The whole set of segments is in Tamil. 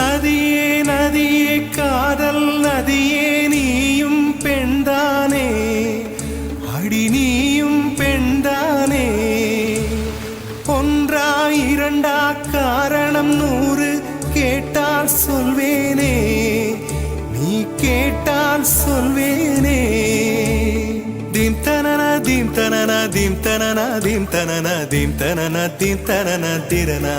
நதியே நதியே காதல் நதியே நீயும் பெண்தானே. அடி நீயும் பெண்தானே. ஒன்றா இரண்டா காரணம் நூறு கேட்டால் சொல்வேனே. நீ கேட்டால் சொல்வேனே. தீம் தனன தீம் தனன தீம் தனன தீம் தனன தீம் தனன தீம் தனன திரனா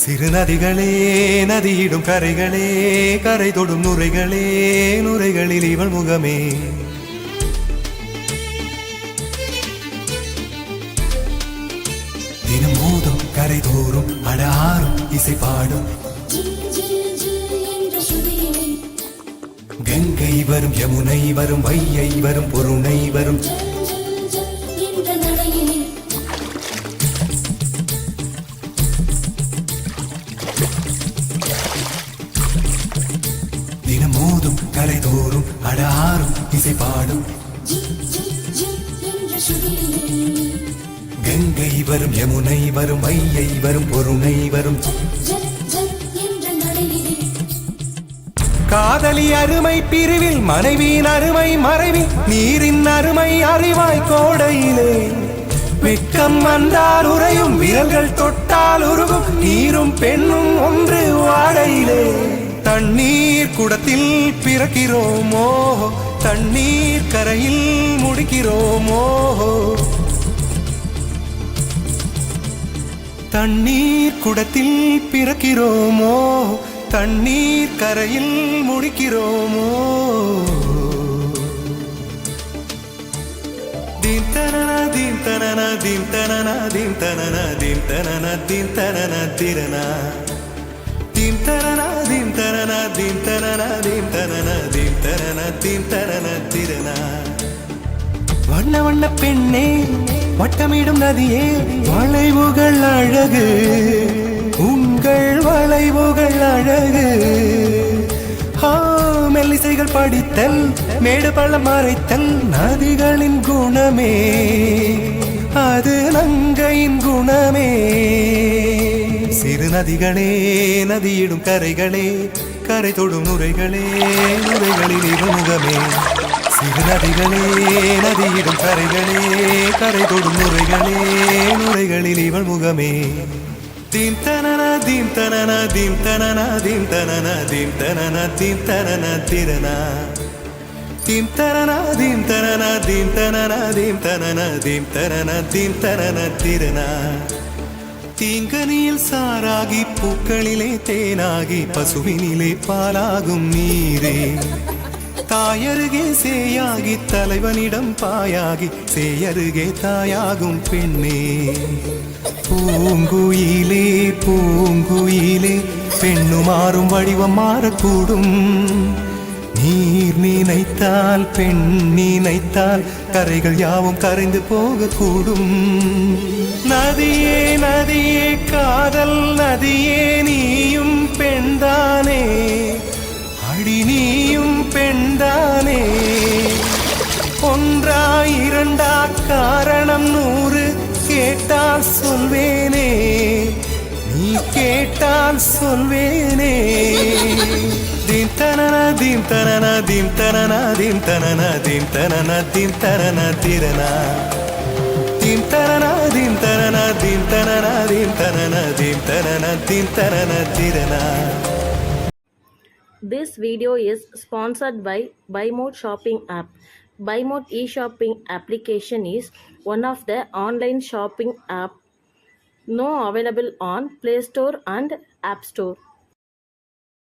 சிறு நதிகளே நதியிடும் கரைகளே கரை தொடும் நுரைகளே நுரைகளில் இவள் முகமே. தினம் மோதும் கரை தோறும் அடாரும் இசை பாடும். கங்கை வரும் யமுனை வரும் வையை வரும் பொருணை வரும். மோதும் கரை தோறும் அடாரும் இசை பாடும். கங்கை வரும் யமுனை வரும் வையை வரும் பொருணை வரும். காதலி அருமை பிரிவில் மனைவியின் அருமை மறைவில் நீரின் அருமை அறிவாய் கோடையிலே. வெட்கம் வந்தால் உறையும் விரல்கள் தொட்டால் உருகும் நீரும் பெண்ணும் ஒன்று. தண்ணீர் குடத்தில் பிறக்கிறோமோ? தண்ணீர் கரையில் முடிக்கிறோமோ? தண்ணீர் குடத்தில் பிறக்கிறோமோ? தண்ணீர் கரையில் முடிக்கிறோமோ? தீம் தனன தீம் தனன தீம் தனன தீம் தனன தீம் தனன தீம் தனன திரனா. தீம் தனன தீம் தீம் தனன தீம் தனன தீம் தனன தீம் தனன திரனா. வண்ண வண்ண பெண்ணே வட்டமிடும் நதியே வளைவுகள் அழகு. உங்கள் வளைவுகள் அழகு. மெல்லிசைகள் படித்தல் மேடு பள்ளம் மறைத்தல் நதிகளின் குணமே. அது நங்கையின் குணமே. சிறு நதிகளே நதியிடும் கரைகளே கரை தொடும் நுரைகளே நுரைகளில் இருமுகமே சிறு நதிகளே நதியிடும் கரைகளே கரை தொடும் நுரைகளே நுரைகளில் இவள் முகமே தீம் தனன தீம் தனன தீம் தனன தீம் தனன தீம் தனன தீம் தனன திரனா தீம் தரன தீம் தனன தீம் தனன தீம் தனன தீம் தரன தீம் தனன திரனா தீங்கனியில் சாராகி பூக்களிலே தேனாகி பசுவினிலே பாலாகும் நீரே. தாயருகே சேயாகி தலைவனிடம் பாயாகி சேயருகே தாயாகும் பெண்ணே. பூங்குயிலே பூங்குயிலே பெண்ணு மாறும் வடிவம் மாறக்கூடும். நீர் நினைத்தால் பெண் நினைத்தால் கரைகள் யாவும் கரைந்து போகக்கூடும். நதியே நதியே காதல் நதியே நீயும் பெண்தானே. அடி நீயும் பெண்தானே. ஒன்றா இரண்டா காரணம் நூறு கேட்டால் சொல்வேனே. நீ கேட்டால் சொல்வேனே. This video is sponsored by Bymode Shopping app. Bymode e-shopping application is one of the online shopping app now available on Play Store and App Store.